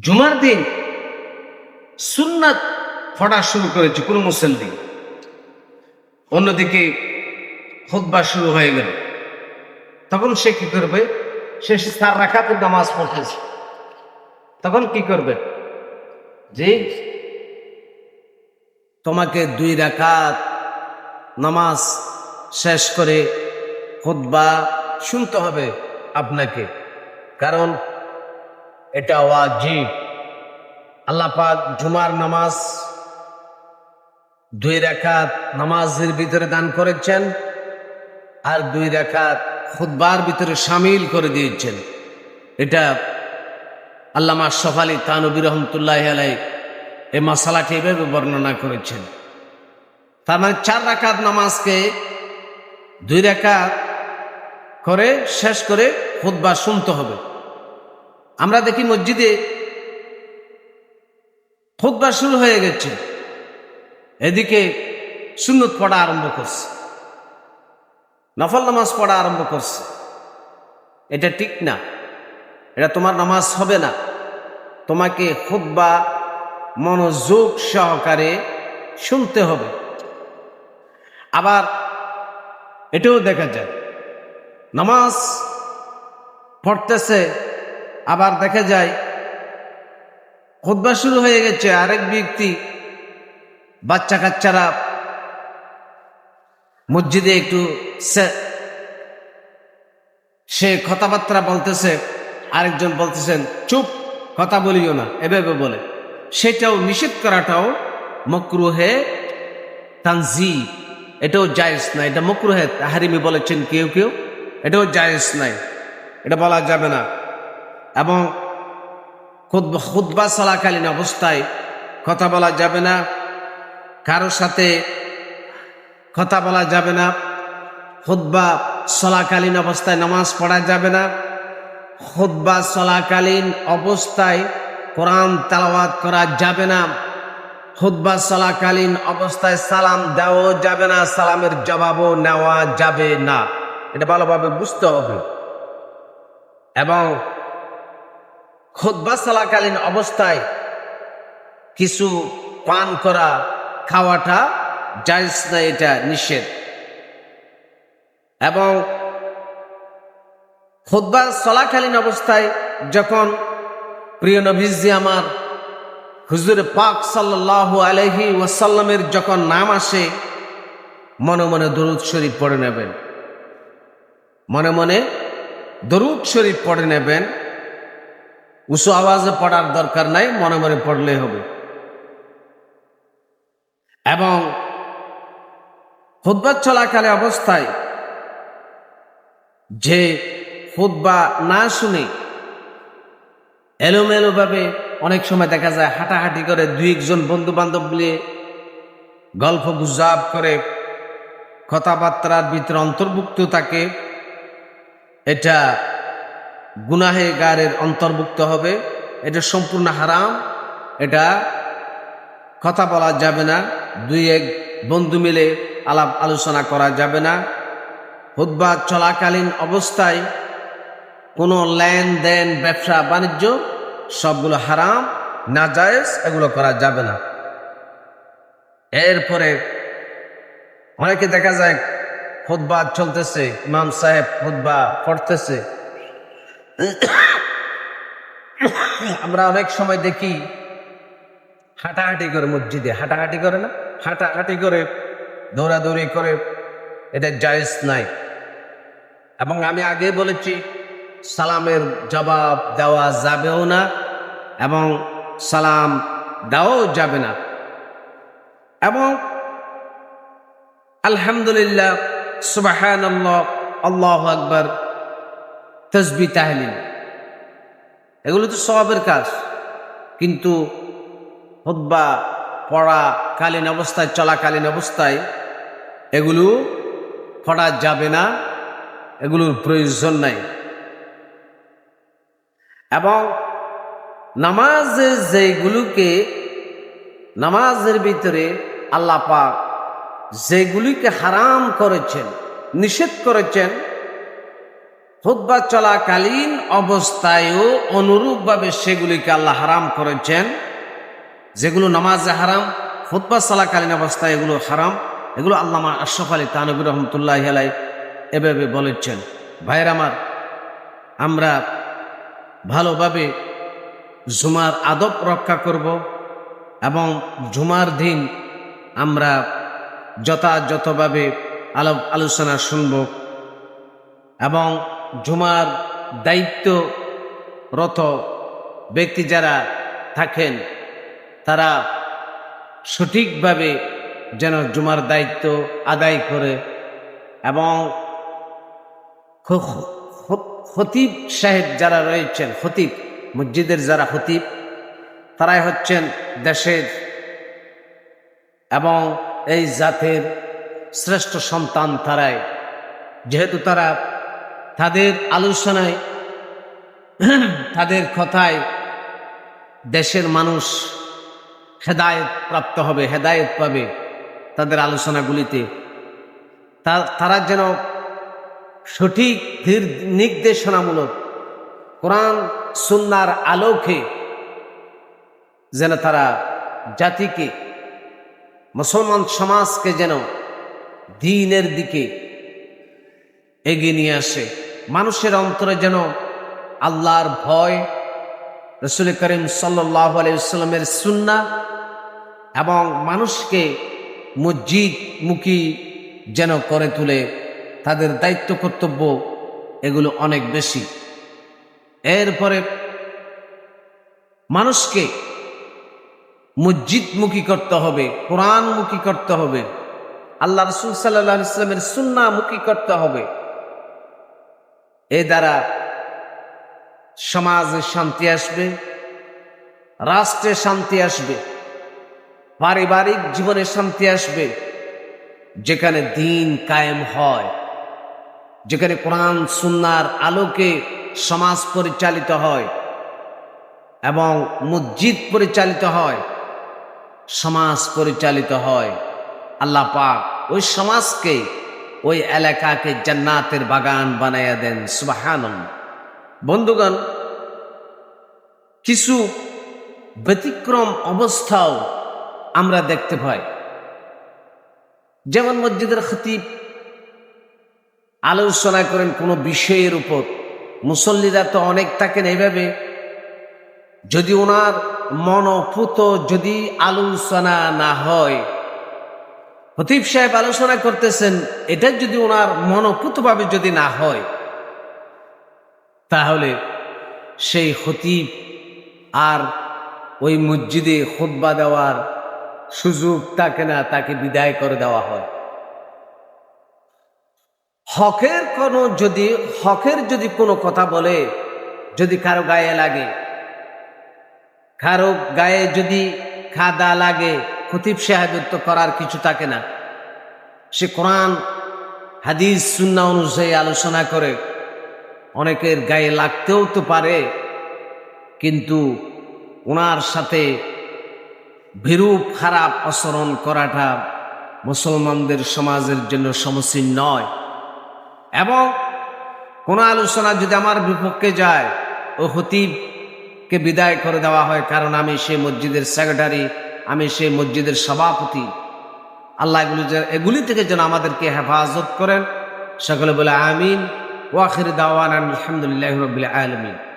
জুমার দিন সুন্নাত ফটা শুরু করেছে কোন মুসল্লি। অন্যদিকে খুতবা শুরু হয়ে গেল। তখন সে কি করবে? সে তার রাখাতে নামাজ পড়তেছে। তখন কি করবে? যে তোমাকে দুই রাখাত নামাজ শেষ করে খুতবা শুনতে হবে আপনাকে। কারণ এটা ওয়াজিব। আল্লাহ জুমার নামাজ দুই রাকাত নামাজের ভিতরে দান করেছেন আর দুই রাকাত খুতবার ভিতরে সামিল করে দিয়েছেন। এটা আল্লামা আশরাফ আলী তানবী রহমতুল্লাহ আলাই এই মশালাটি এভাবে বর্ণনা করেছেন। তার মানে চার রাকাত নামাজকে দুই রাকাত করে শেষ করে খুতবা শুনতে হবে। আমরা দেখি মসজিদে খুতবা শুরু হয়ে গেছে। এদিকে সুন্নত পড়া আরম্ভ করছে। নফল নামাজ পড়া আরম্ভ করছে। এটা ঠিক না। এটা তোমার নামাজ হবে না। তোমাকে খুতবা মনোযোগ সহকারে শুনতে হবে। আবার এটাও দেখা যায়। নামাজ পড়তেছে আবার দেখা যায়, খুতবা শুরু হয়ে গেছে, আরেক ব্যক্তি বাচ্চা কাচ্চারা মসজিদে একটু সে- কথাবার্তা বলতেছে, আরেকজন বলতেছেন, চুপ, কথা বলিও না। এভাবে বলে। সেটাও নিষেধ করাটাও মকরুহে তানজি এটাও জায়েজ নাই। এটা মকরুহে হারিমি বলেছেন কেউ কেউ। এটাও জায়েজ নাই। এটা বলা যাবে না। এবং খুদ্া চলাকালীন অবস্থায় কথা বলা যাবে না, কারোর সাথে কথা বলা যাবে না খুদ্া চলাকালীন অবস্থায় নামাজ পড়া যাবে না খুদ্া চলাকালীন অবস্থায় কোরআন তালাওয়াত করা যাবে না খুদ্া চলাকালীন অবস্থায় সালাম দেওয়া যাবে না, সালামের জবাবও নেওয়া যাবে না। এটা ভালোভাবে বুঝতে হবে। এবং খুদ্া চলাকালীন অবস্থায় কিছু পান করা, খাওয়াটা জায়জ না, এটা নিষেধ। এবং খুদ্া চলাকালীন অবস্থায় যখন প্রিয় নবীজি আমার হুজুর পাক সাল্লাহ আলহি ওয়াসাল্লামের যখন নাম আসে, মনে মনে দরুদ শরীফ পড়ে নেবেন। মনে মনে দরুদ শরীফ পড়ে নেবেন। উঁচু আওয়াজে পড়ার দরকার নাই, মনে মনে পড়লে হবে। এবং খুদ্া চলাকালে অবস্থায় যে খুদ্া না শুনে এলোমেলোভাবে অনেক সময় দেখা যায় হাঁটাহাঁটি করে দুই একজন বন্ধু বান্ধব মিলে গল্প গুজাব করে, কথাবার্তার ভিতরে অন্তর্ভুক্ত থাকে, এটা গুনাহে গারের অন্তর্ভুক্ত হবে। এটা সম্পূর্ণ হারাম। এটা কথা বলা যাবে না। দুই এক বন্ধু মিলে আলাপ আলোচনা করা যাবে না। হুদ্বা চলাকালীন অবস্থায় কোনো লেনদেন, ব্যবসা, বাণিজ্য সবগুলো হারাম, নাজায়েজ এগুলো করা যাবে না। এরপরে অনেকে দেখা যায় খুদ্া চলতেছে, ইমাম সাহেব খুদ্া পড়তেছে। আমরা অনেক সময় দেখি হাঁটাহাঁটি করে মসজিদে, হাঁটাহাঁটি করে না? হাঁটাহাঁটি করে, দৌড়াদৌড়ি করে এটা জায়েজ নাই। এবং আমি আগে বলেছি, সালামের জবাব দেওয়া যাবেও না এবং সালাম দেওয়াও যাবে না। এবং আলহামদুলিল্লাহ সুবাহান আল্লাহ আকবর তসবি তাহলিল। এগুলো তো সবের কাজ। কিন্তু হদ্বা পড়া কালীন অবস্থায়, চলাকালীন অবস্থায় এগুলো পড়া যাবে না, এগুলোর প্রয়োজন নাই। এবং নামাজের যেগুলোকে, নামাজের ভিতরে আল্লাহ পাক যেগুলিকে হারাম করেছেন, নিষেধ করেছেন খুদ্া চলাকালীন অবস্থায়ও অনুরূপভাবে সেগুলিকে আল্লাহ হারাম করেছেন। যেগুলো নামাজে হারাম খুদ্া চলাকালীন অবস্থায় এগুলো হারাম। এগুলো আল্লামা আশরফ আলী তানবির রহমতুল্লাহ আলাই এভাবে বলেছেন, ভাইয়ের আমার, আমরা ভালোভাবে জুমার আদব রক্ষা করব এবং জুমার দিন আমরা যথাযথভাবে আলো আলোচনা শুনব এবং জুমার দায়িত্বরত ব্যক্তি যারা থাকেন, তারা সঠিকভাবে যেন জুমার দায়িত্ব আদায় করে এবং খতিব সাহেব যারা রয়েছেন, খতিব, মসজিদের যারা খতিব, তারাই হচ্ছেন দেশের এবং এই জাতের শ্রেষ্ঠ সন্তান তারাই। যেহেতু তারা তাদের আলোচনায়, তাদের কথায় দেশের মানুষ হেদায়ত প্রাপ্ত হবে, হেদায়ত পাবে তাদের আলোচনাগুলিতে। তারা যেন সঠিক ধীর নির্দেশনামূলক কোরআন, সুন্নার আলোকে যেন তারা জাতিকে, মুসলমান সমাজকে যেন দিনের দিকে এগিয়ে নিয়ে আসে। মানুষের অন্তরে যেন আল্লাহর ভয়, রসুল করিম সাল্লাহ আলাইস্লামের সুন্না এবং মানুষকে মসজিদ মুখী যেন করে তুলে, তাদের দায়িত্ব, কর্তব্য এগুলো অনেক বেশি। এরপরে মানুষকে মসজিদমুখী করতে হবে, কোরআনমুখী করতে হবে, আল্লাহ রসুল সাল্লাহ ইসলামের সুন্নামুখী করতে হবে। এ দ্বারা সমাজে শান্তি আসবে, রাষ্ট্রে শান্তি আসবে, পারিবারিক জীবনে শান্তি আসবে, যেখানে দিন কায়েম হয়, যেখানে কোরআন সুন্নার আলোকে সমাজ পরিচালিত হয় এবং মসজিদ পরিচালিত হয়, সমাজ পরিচালিত হয়। আল্লাহ পাক ওই সমাজকে ওই এলাকাকে জান্নাতের বাগান বানাইয়া দেন সুবাহান বন্ধুগণ, কিছু ব্যতিক্রম অবস্থাও আমরা দেখতে পাই। যেমন মসজিদের খতিব আলোচনা করেন, কোনো বিষয়ের উপর। মুসল্লিরা তো অনেক থাকেন এইভাবে। যদি ওনার মনপুত যদি আলোচনা না হয় হতিব সাহেব আলোচনা করতেছেন, এটা যদি ওনার মনপুতভাবে যদি না হয়, তাহলে সেই হতিব আর ওই মসজিদে খুদ্া দেওয়ার সুযোগ তাকে না, তাকে বিদায় করে দেওয়া হয়। হকের কোনো যদি, হকের যদি কোনো কথা বলে, যদি কারও গায়ে লাগে, কারও গায়ে যদি খাদা লাগে খতিব সাহেবত্ব করার কিছু থাকে না। সে কোরআন, হাদিস সুন্না অনুযায়ী আলোচনা করে। অনেকের গায়ে লাগতেও তো পারে, কিন্তু ওনার সাথে বিরূপ খারাপ আচরণ করাটা মুসলমানদের সমাজের জন্য সমসীন নয়। এবং কোনো আলোচনা যদি আমার বিপক্ষে যায়, ও হতিবকে বিদায় করে দেওয়া হয়, কারণ আমি সেই মসজিদের সেক্রেটারি আমি সেই মসজিদের সভাপতি। আল্লাহ এগুলি এগুলি থেকে যেন আমাদেরকে হেফাজত করেন। সকলে বলে আমিন। ওয়াখির দাওয়ান আলহামদুলিল্লাহ রবিল আলমিন।